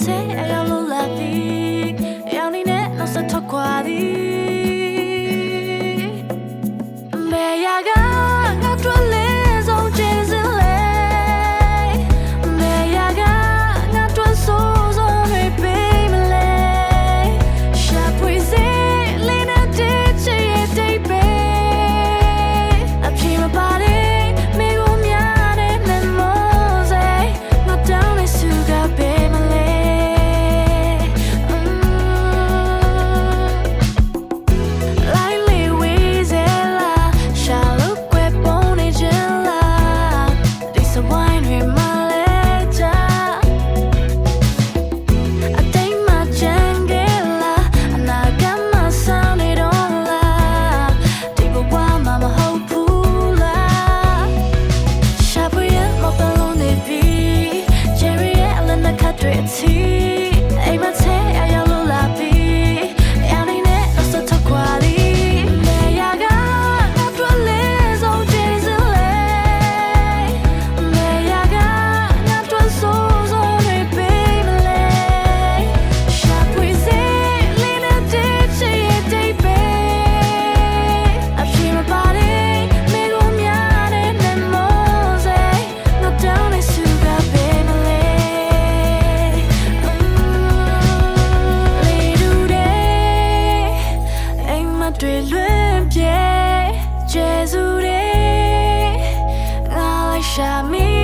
အိမ်မချေအရောက်လို့လာ တွေလွင်ပြေကျေစုတွေငါလိုက်ရှာမီ